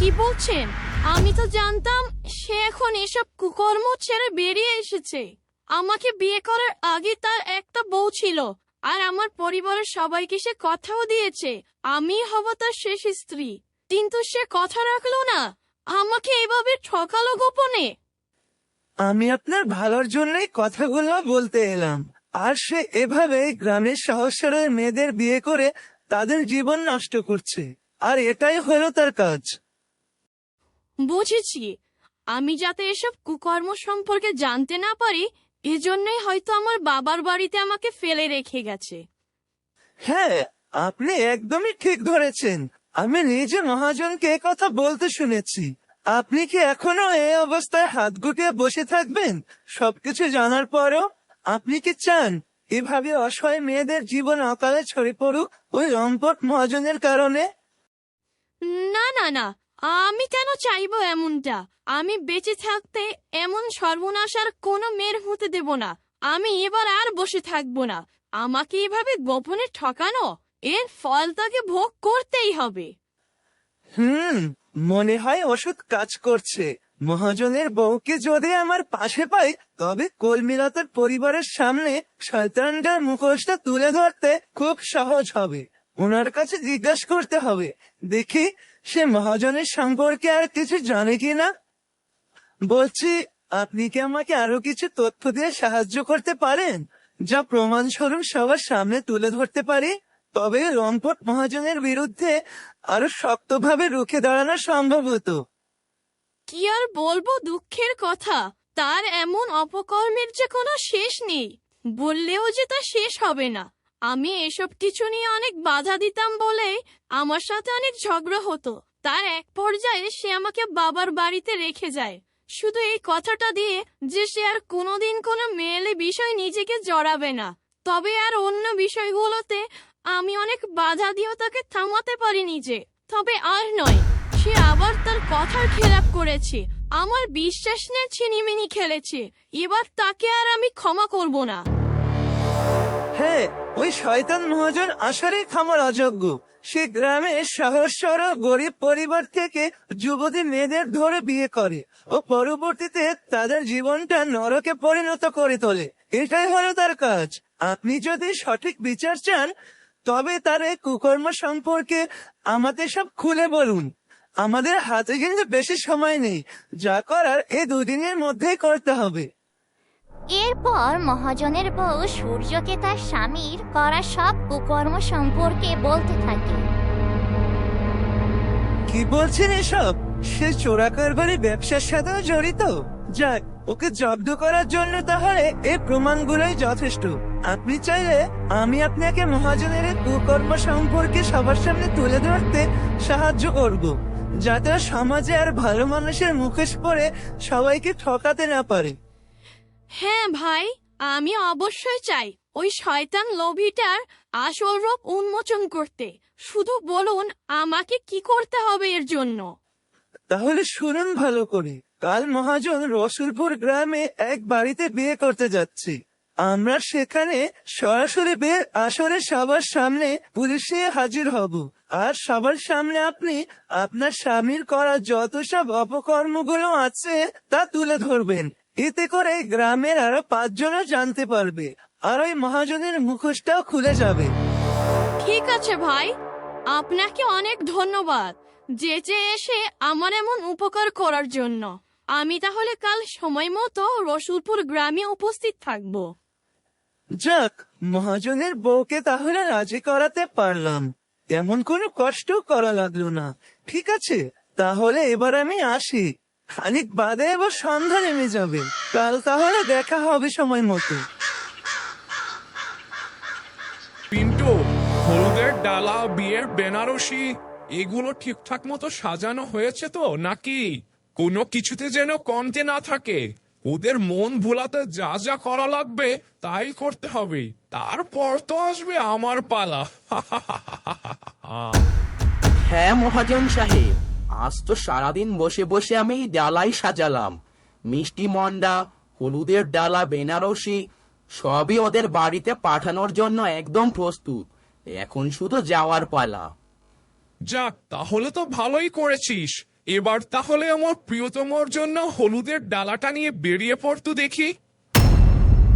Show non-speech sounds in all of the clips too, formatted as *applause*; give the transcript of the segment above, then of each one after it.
কি বলছেন? আমি তো জানতাম সে এখন এসব কুকর্ম ছেড়ে বেরিয়ে এসেছে। আমাকে বিয়ে করার আগে তার একটা বউ ছিল, আর আমার পরিবারের সবাইকে সে কথাও দিয়েছে আমি হব তার শেষ স্ত্রী। কিন্তু সে কথা রাখল না। আমাকে এভাবে ঠকালো গোপনে? আমি আপনার ভালোর জন্যই কথাগুলো বলতে এলাম। আর সে এভাবে গ্রামের সহসরের মেয়েদের বিয়ে করে তাদের জীবন নষ্ট করছে। আর এটাই হলো তার কাজ। বুঝেছি। আমি যাতে এসব কুকর্ম সম্পর্কে জানতে না পারি এজন্যই হয়তো আমার বাবার বাড়িতে আমাকে ফেলে রেখে গেছে। হ্যাঁ আপনি একদমই ঠিক ধরেছেন। আমি নিজে মহাজনকে কথা বলতে শুনেছি। আপনি কি এখনও এই অবস্থায় হাত গুটিয়ে বসে থাকবেন? সবকিছু জানার পরও আপনি কি চান এভাবে অসহায় মেয়েদের জীবন অকালে ছড়ে পড়ুক ওই রম্পট মহাজনের কারণে? না না না। আমি কেন চাইব এমনটা? আমি বেঁচে থাকতে এমন সর্বনাশ আর কোনো মেয়ের হতে দেব না। আমি এবার আর বসে থাকব না। আমাকে এভাবে গোপনে ঠকানো? এর ফল তাকে ভোগ করতেই হবে। হুম, মনে হয় ওষুধ কাজ করছে। মহাজনের বউকে যদি আমার পাশে পাই, তবে কলমিলতার পরিবারের সামনে শয়তানটার মুখোশটা তুলে ধরতে খুব সহজ হবে। ওনার কাছে জিজ্ঞাসা করতে হবে। দেখি, সে মহাজনের সম্পর্কে আর কিছু জানে কিনা বলছি, আপনি কি আমাকে আরও কিছু তথ্য দিয়ে সাহায্য করতে পারেন? যা প্রমাণস্বরূপ সবার সামনে তুলে ধরতে পারি? তবে রংপট মহাজনের বিরুদ্ধে আরও শক্তভাবে রুখে দাঁড়ানো সম্ভব হতো। কি আর বলব দুঃখের কথা, তার এমন অপকর্মের যে কোনো শেষ নেই। বললেও যে তা শেষ হবে না। আমি এসব কিছু নিয়ে অনেক বাধা দিতাম বলে আমার সাথে অনেক ঝগড়া হতো। তার এক পর্যায়ে সে আমাকে বাবার বাড়িতে রেখে যায়। শুধু এই কথাটা দিয়ে যে সে আর কোনোদিন কোনো মেয়েলে বিষয় নিজেকে জড়াবে না। তবে আর অন্য বিষয়গুলোতে আমি অনেক বাধা দিয়েও তাকে থামাতে পারিনি যে। তবে আর নয়, সে আবার তার কথার খেলাপ করেছে, আমার বিশ্বাস নিয়ে ছিনিমিনি খেলেছে। এবার তাকে আর আমি ক্ষমা করব না। হ্যাঁ ওই শয়তান মহাজন আসলেই খামার অযোগ্য। সে গ্রামে সহজ সরল গরিব পরিবার থেকে যুবতী মেয়েদের ধরে বিয়ে করে ও পরবর্তীতে তাদের জীবনটা নরকে পরিণত করে তোলে। এটাই হলো তার কাজ। আপনি যদি সঠিক বিচার চান তবে তার এই কুকর্ম সম্পর্কে আমাদের সব খুলে বলুন। আমাদের হাতে কিন্তু বেশি সময় নেই। যা করার এই দুদিনের মধ্যেই করতে হবে। এরপর মহাজনের বউ সূর্যকে তার স্বামীর করা সব কুকর্ম সম্পর্কে বলতে থাকে। কি বলছেন এসব? সে চোরা কারবারি ব্যবসার সাথেও জড়িত? যাক ওকে জব্দ করার জন্য তাহলে এই প্রমাণগুলোই যথেষ্ট। আপনি চাইলে আমি আপনাকে মহাজনের কুকর্ম সম্পর্কে সবার সামনে তুলে ধরতে সাহায্য করব যাতে সমাজে আর ভালো মানুষের মুখোশ পরে সবাইকে ঠকাতে না পারে। হ্যাঁ ভাই আমি অবশ্যই চাই ওই শয়তান লোভিটার আসল রূপ উন্মোচন করতে। শুধু বলুন আমাকে কি করতে হবে এর জন্য? তাহলে শুনুন ভালো করে। কাল মহাজন রসুলপুর গ্রামে এক বাড়িতে বিয়ে করতে যাচ্ছি। আমরা সেখানে সরাসরি বিয়ের আসরে সবার সামনে পুলিশে হাজির হব। আর সবার সামনে আপনি আপনার স্বামীর করা যত সব অপকর্মগুলো আছে তা তুলে ধরবেন। এতে করে গ্রামের আরও পাঁচজনও জানতে পারবে। আর ওই মহাজনের মুখোশটাও খুলে যাবে। ঠিক আছে ভাই, আপনাকে অনেক ধন্যবাদ। যেচে এসে আমার এমন উপকার করার জন্য। আমি তাহলে কাল সময় মতো রসুলপুর গ্রামে উপস্থিত থাকব। যাক মহাজনের বউকে তাহলে রাজি করাতে পারলাম। তেমন কোনো কষ্ট করা লাগল না। ঠিক আছে তাহলে এবার আমি আসি। খানিক বাদে এবার সন্ধ্যা নেমে যাবে। কাল তাহলে দেখা হবে সময় মতো। পিন্টু হলুদের ডালা বিয়ের বেনারসি এগুলো ঠিকঠাক মতো সাজানো হয়েছে তো নাকি? কোনো কিছুতে যেন কমতে না থাকে। ওদের মন ভোলাতে যা যা করা লাগবে তাই করতে হবে। তারপর তো আসবে আমার পালা। হ্যাঁ মহাজন সাহেব আজ তো সারাদিন বসে বসে আমি ডালাই সাজালাম। মিষ্টি মন্ডা হলুদের ডালা বেনারসি সবই ওদের বাড়িতে পাঠানোর জন্য একদম প্রস্তুত। এখন শুধু যাওয়ার পালা। যাক তাহলে তো ভালোই করেছিস। এবার তাহলে আমার প্রিয়তমর জন্য হলুদের ডালাটা নিয়ে বেরিয়ে পড়তো দেখি।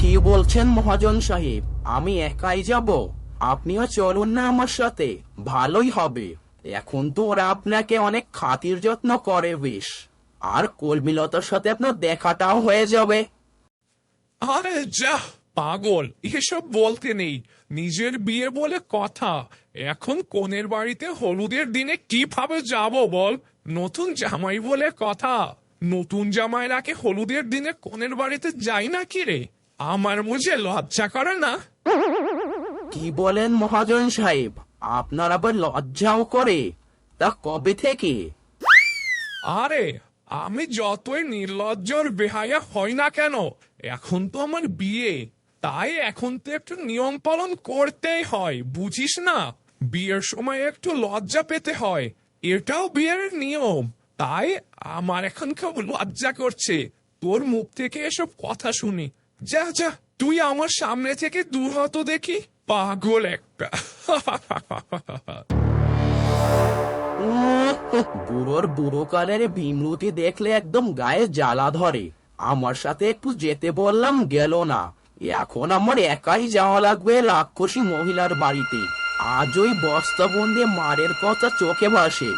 কি বলছেন মহাজন সাহেব? আমি একাই যাব। আপনিও চলুন না আমার সাথে। ভালোই হবে। এখন তো ওরা আপনাকে অনেক খাতির যত্ন করে বেশ। আর কলমিলতার সাথে আপনার দেখাটাও হয়ে যাবে। আরে যা! পাগল। এসব বলতে নেই। নিজের বিয়ে বলে কথা। এখন কোনের বাড়িতে হলুদের দিনে কীভাবে যাব বল? নতুন জামাই বলে কথা। নতুন জামাই রাখে হলুদের দিনে কোনের বাড়িতে যাই না কি রে? আমার মুঝে লজ্জা করে না? কি বলেন মহাজন সাহেব? আপনার আবার লজ্জাও করে। তা কবে থেকে? আরে আমি যতই নির্লজ্জর বেহায়া হই না কেন এখন তো আমার বিয়ে। তাই এখন তো একটু নিয়ম পালন করতেই হয়, বুঝিস না? বিয়ের সময় একটু লজ্জা পেতে হয়, এটাও বিয়ের নিয়ম। তাই আমার এখন খুব লজ্জা করছে, তোর মুখ থেকে এসব কথা শুনি। যা যা, তুই আমার সামনে থেকে দূর হতো দেখি। পাগল একটা। *laughs* বুড়োর বুড়ো কালের ভীমরুতি দেখলে একদম গায়ে জ্বালা ধরে। আমার সাথে একটু যেতে বললাম, গেল না। এখন আমার একাই যাওয়া লাগবে রাক্ষসী মহিলার বাড়িতে। আজ ওই বস্তাবন্দি মারের কথা চোখে ভাসে।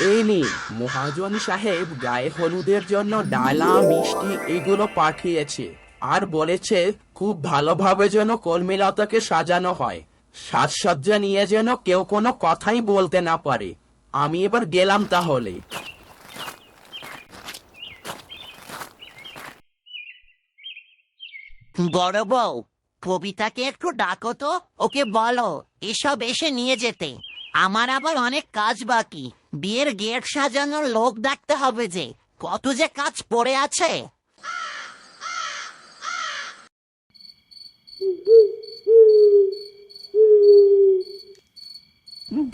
এই মহাজন সাহেব গায়ে হলুদের জন্য ডালা, মিষ্টি এগুলো পাঠিয়েছে। আর বলেছে খুব ভালোভাবে যেন কর্মীলতাকে সাজানো হয়। সাজসজ্জা নিয়ে যেন কেউ কোনো কথাই বলতে না পারে। আমি এবার গেলাম তাহলে। বড় বউ, কবিতাকে একটু ডাকো তো, ওকে বলো, এসব এসে নিয়ে যেতে। আমার আবার অনেক কাজ বাকি। বিয়ের গেট সাজানোর লোক ডাকতে হবে যে, কত যে কাজ পড়ে আছে।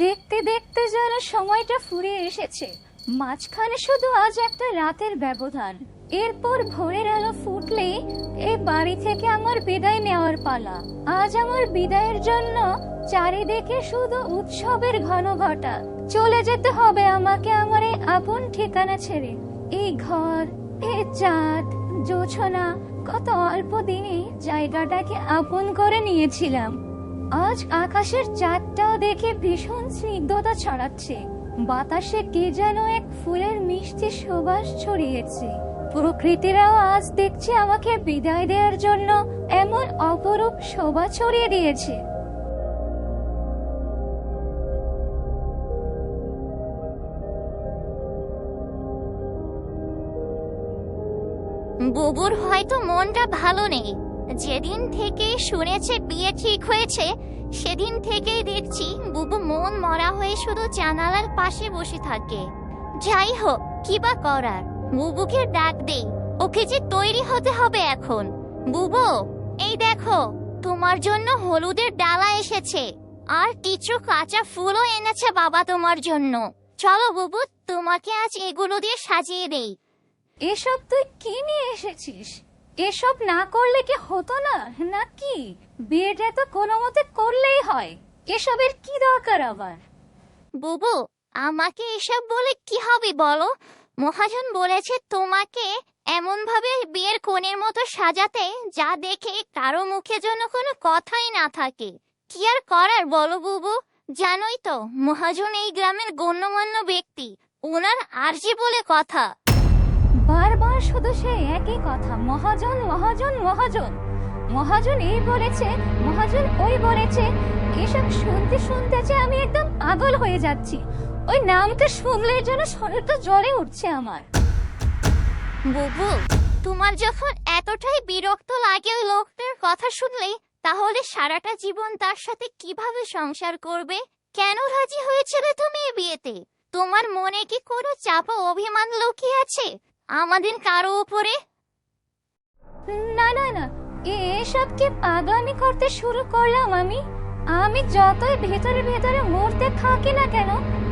দেখতে দেখতে যেন সময়টা ফুরিয়ে এসেছে। মাঝখানে শুধু আজ একটা রাতের ব্যবধান। এরপর ভোরের আলো ফুটলেই এই বাড়ি থেকে আমার বিদায় নেওয়ার পালা। আজ আমার বিদায়ের জন্য চারিদিকে শুধু উৎসবের ঘন ঘটা। চলে যেতে হবে আমাকে আমার এই আপন ঠিকানা ছেড়ে। এই ঘর এ চাঁদ, জোছনা কত অল্প দিনে জায়গাটাকে আপন করে নিয়েছিলাম। আজ আকাশের চাঁদটাও দেখে ভীষণ স্নিগ্ধতা ছড়াচ্ছে। বাতাসে কে যেন এক ফুলের মিষ্টি সুবাস ছড়িয়েছে। প্রকৃতিরাও আজ দেখছে আমাকে বিদায় দেওয়ার জন্য এমন অপরূপ শোভা ছড়িয়ে দিয়েছে। বুবুর হয়তো মনটা ভালো নেই। যেদিন থেকে শুনেছে বিয়ে ঠিক হয়েছে, সেদিন থেকেই দেখছি বুবু মন মরা হয়ে শুধু জানালার পাশে বসে থাকে। যাই হোক, কি বা করার? বুবুকে ডাক দেই। ওকে যে তৈরি হতে হবে এখন। বুবু, এই দেখো, তোমার জন্য হলুদের ডালা এসেছে। আর কিছু কাঁচা ফুলও এনেছে বাবা তোমার জন্য। চলো বুবু, তোমাকে আজ এগুলো দিয়ে সাজিয়ে দেই। এসব তুই কি নিয়ে এসেছিস? এসব না করলে কি হতো না? নাকি? বিয়েটা তো কোনো মতে করলেই হয়। এসবের কি দরকার আবার? বুবু, আমাকে এসব বলে কি হবে বলো? মহাজন বলেছে তোমাকে এমন ভাবে বিয়ের কোণের মতো সাজাতে যা দেখে কারও মুখে যেন কোনো কথাই না থাকে। কি আর করার বলো বুবু? জানোই তো, মহাজন এই গ্রামের গণ্যমান্য ব্যক্তি। ওনার আরজি বলে কথা। শুধু একই কথা। মহাজন মহাজন মহাজন। মহাজন এই বলেছে, মহাজন ওই বলেছে, এসব শুনতে শুনতে যে আমি একদম পাগল হয়ে যাচ্ছি। ওই নামটা শুনলেই যেন শরীরটা জ্বলে উঠছে আমার। বুবু, তোমার যখন এতটাই বিরক্ত লাগে ওই লোকটার কথা শুনলেই তাহলে সারাটা জীবন তার সাথে কীভাবে সংসার করবে? কেন রাজি হয়েছিলে তুমি বিয়েতে? তোমার মনে কি কোনো চাপা অভিমান লুকিয়ে আছে? আমাদের কারও উপরে? না না না। এসব কি পাগলামি করতে শুরু করলাম আমি। আমি যতই ভেতরে ভেতরে মরতে থাকি না কেন,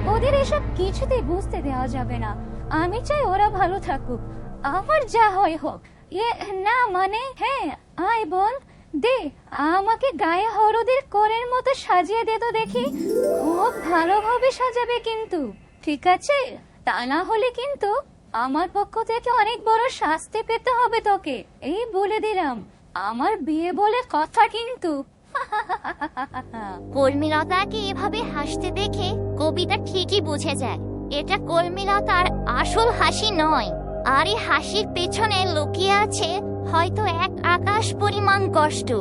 ওদের এসব কিছুতেই বুঝতে দেওয়া যাবে না। আমি চাই ওরা ভালো থাকুক। আমার যা হয় হোক। এ, না মানে? হ্যাঁ আয় বল। দে, আমাকে গায়ে হলুদের কোরের মতো সাজিয়ে দে তো দেখি। খুব ভালোভাবে সাজাবে কিন্তু। ঠিক আছে? তা না হলে কিন্তু আমার পক্ষ থেকে অনেক বড় শাস্তি পেতে হবে তোকে। এই বলে দিলাম। আমার বিয়ে বলে কথা কিন্তু। *laughs* কর্মীলতাকে এভাবে হাসতে দেখে কবিতা ঠিকই বুঝে যায়। এটা কর্মীলতার আসল হাসি নয়। আর এই হাসির পেছনে লুকিয়ে আছে হয়তো এক আকাশ পরিমাণ কষ্ট।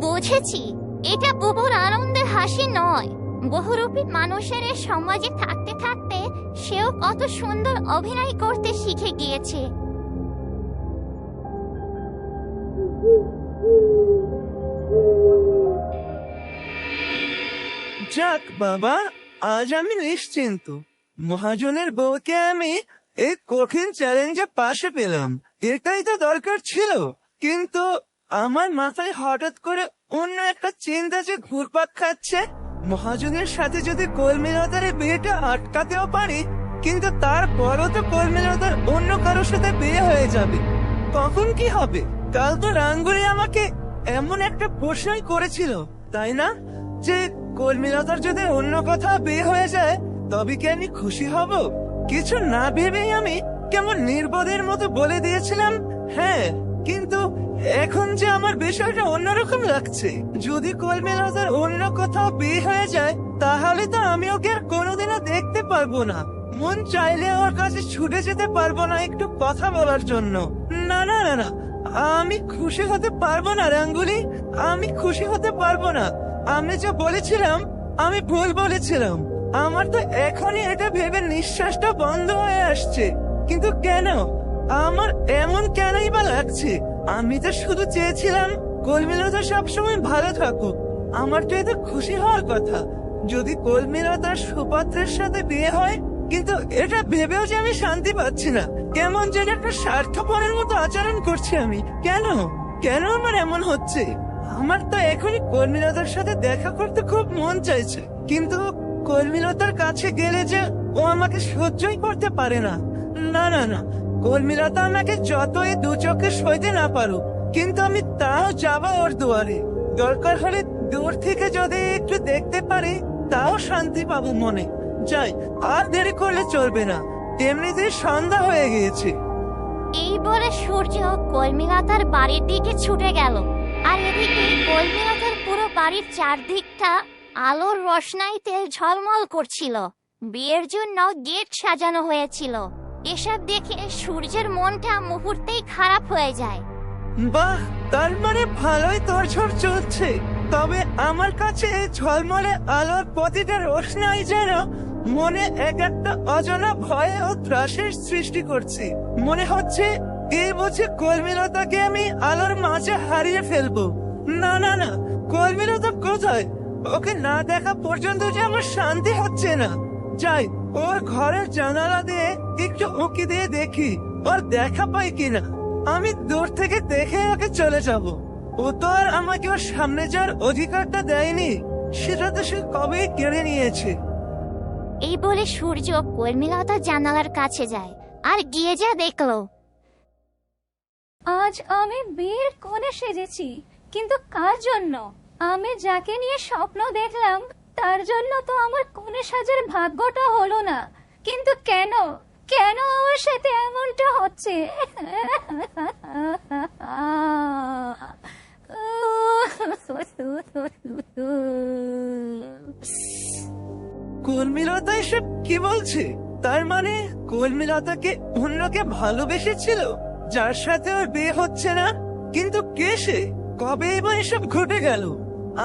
বুঝেছি, এটা বুবুর আনন্দের হাসি নয়। বহুরূপী মানুষের সমাজে থাকতে থাকতে সেও কত সুন্দর অভিনয় করতে শিখে গিয়েছে। যাক বাবা, আজ আমি নিশ্চিন্ত। মহাজনের বউকে আমি এই কঠিন চ্যালেঞ্জে পাশে পেলাম। এটাই তো দরকার ছিল। কিন্তু আমার মাথায় হঠাৎ করে অন্য একটা চিন্তা যে ঘুরপাক খাচ্ছে। মহাজনের সাথে যদি কর্মীলতার এই বিয়েটা আটকাতেও পারি, কিন্তু তারপরও তো কর্মীলতার অন্য কারোর সাথে বিয়ে হয়ে যাবে। তখন কি হবে? কাল তো রাঙ্গুলি আমাকে এমন একটা প্রশ্নই করেছিল, তাই না? যে কর্মীলতার যদি অন্য কথা বিয়ে হয়ে যায়, তবে কি আমি খুশি হব? কিছু না ভেবেই আমি কেমন নির্বোধের মতো বলে দিয়েছিলাম হ্যাঁ। কিন্তু এখন যে আমার বিষয়টা অন্যরকম লাগছে। যদি কর্মীলতার অন্য কোথাও বিয়ে হয়ে যায়, তাহলে তো আমি ওকে আর কোনোদিনও দেখতে পারব না। মন চাইলে ওর কাছে ছুটে যেতে পারব না একটু কথা বলার জন্য। না না না না, আমি খুশি হতে পারব না, রাঙ্গুলি। আমি খুশি হতে পারব না। আমি যে বলেছিলাম, আমি ভুল বলেছিলাম। আমার তো এখনই এটা ভেবে নিঃশ্বাসটা বন্ধ হয়ে আসছে। কিন্তু কেন? আমার এমন কেনই বা লাগছে? আমি তো শুধু চেয়েছিলাম কলমিলতা সবসময় ভালো থাকুক। আমার তো এতে খুশি হওয়ার কথা। যদি কলমিলতার সুপাত্রের সাথে বিয়ে হয়, কিন্তু এটা ভেবেও যে আমি শান্তি পাচ্ছি না। কেমন যেন একটা স্বার্থপরের মতো আচরণ করছি আমি। কেন? কেন আমার এমন হচ্ছে? আমার তো এখনই কর্মীলতার সাথে দেখা করতে খুব মন চাইছে। কিন্তু কর্মীলতার কাছে গেলে যে ও আমাকে সহ্যই করতে পারে না। না না না। কর্মীলতা আমাকে যতই দু চোখে সইতে না পারুক, কিন্তু আমি তাও যাব ওর দুয়ারে। দরকার হলে দূর থেকে যদি একটু দেখতে পারি, তাও শান্তি পাবো মনে। যাই, আর দেরি করলে চলবে না। এমনিতেই সন্ধ্যা হয়ে গিয়েছে। এই বলে সূর্য কলমিলতার বাড়ির দিকে ছুটে গেল। আর এদিকে কলমিলতার পুরো বাড়ির চারদিকটা আলোর রোশনাইতে ঝলমল করছিল। বিয়ের জন্য গেট সাজানো হয়েছিল। এসব দেখে সূর্যের মনটা মুহূর্তেই খারাপ হয়ে যায়। বাহ, তার মানে ভালোই তোরঝড় চলছে। তবে আমার কাছে ঝলমলে আলোর প্রতিটা রোশনাই যেন মনে এক একটা অজানা ভয় ও ত্রাসের সৃষ্টি করছে। মনে হচ্ছে এই বুঝে কর্মীলতাকে আমি আলোর মাঝে হারিয়ে ফেলব। না না না, কর্মীলতা কোথায়? ওকে না দেখা পর্যন্ত যে আমার শান্তি হচ্ছে না। যাই, ওর ঘরের জানালা দিয়ে একটু উঁকি দিয়ে দেখি ওর দেখা পাই কিনা। আমি দূর থেকে দেখে ওকে চলে যাব। ও তো আর আমাকে ওর সামনে যাওয়ার অধিকারটা দেয়নি। সেটা তো সে কবে কেড়ে নিয়েছে। এই বলে সূর্য কলমিলতার জানালার কাছে যায় আর গিয়ে যা দেখল। আজ আমি বিয়ের কোণে সেজেছি কিন্তু কার জন্য? আমি যাকে নিয়ে স্বপ্ন দেখলাম তার জন্য তো আমার কোণে সাজার ভাগ্যটা হলো না। কিন্তু কেন কেন? আমার সাথে এমনটা হচ্ছে। কর্মীলতা এসব কি বলছে? তার মানে কর্মীলতাকে অন্যকে ভালোবেসেছিল, যার সাথে ওর বিয়ে হচ্ছে না? কিন্তু কে সে? কবে বা এসব ঘটে গেল?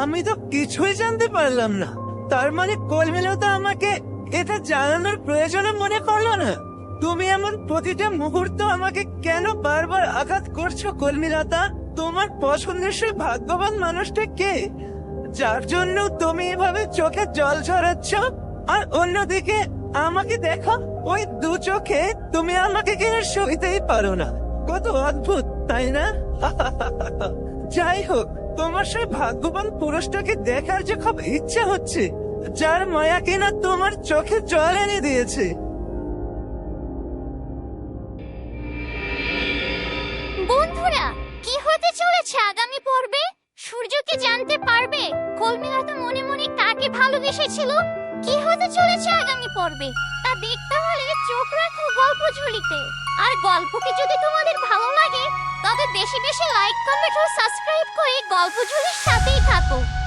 আমি তো কিছুই জানতে পারলাম না। তার মানে কর্মীলতা আমাকে এটা জানানোর প্রয়োজন মনে করল না। তুমি এমন প্রতিটা মুহূর্ত আমাকে কেন বারবার আঘাত করছ কর্মীলতা তোমার পছন্দের সেই ভাগ্যবান মানুষটা কে? যার জন্য তুমি এভাবে চোখে জল ঝরাচ্ছ? আর অন্যদিকে, আমাকে দেখো, ওই দু চোখে তুমি আমাকে কিনে সইতেই পারো না। কত অদ্ভুত, তাই না? *laughs* যাই হোক, তোমার সেই ভাগ্যবান পুরুষটাকে দেখার যে খুব ইচ্ছা হচ্ছে, যার মায়া কিনা তোমার চোখে জল এনে দিয়েছে। চলেছে পড়বে? সূর্য কি জানতে পারবে? কলমিলতা মনে মনে কাকে ভালোবেসেছিল? কি হতে চলেছে আগামী পর্বে? তা দেখতে হলে চোখ রাখো গল্প ঝুলিতে। আর গল্পকে যদি তোমাদের ভালো লাগে, তবে বেশি বেশি লাইক কমেন্ট ও সাবস্ক্রাইব করে গল্প ঝুলির সাথেই থাকো।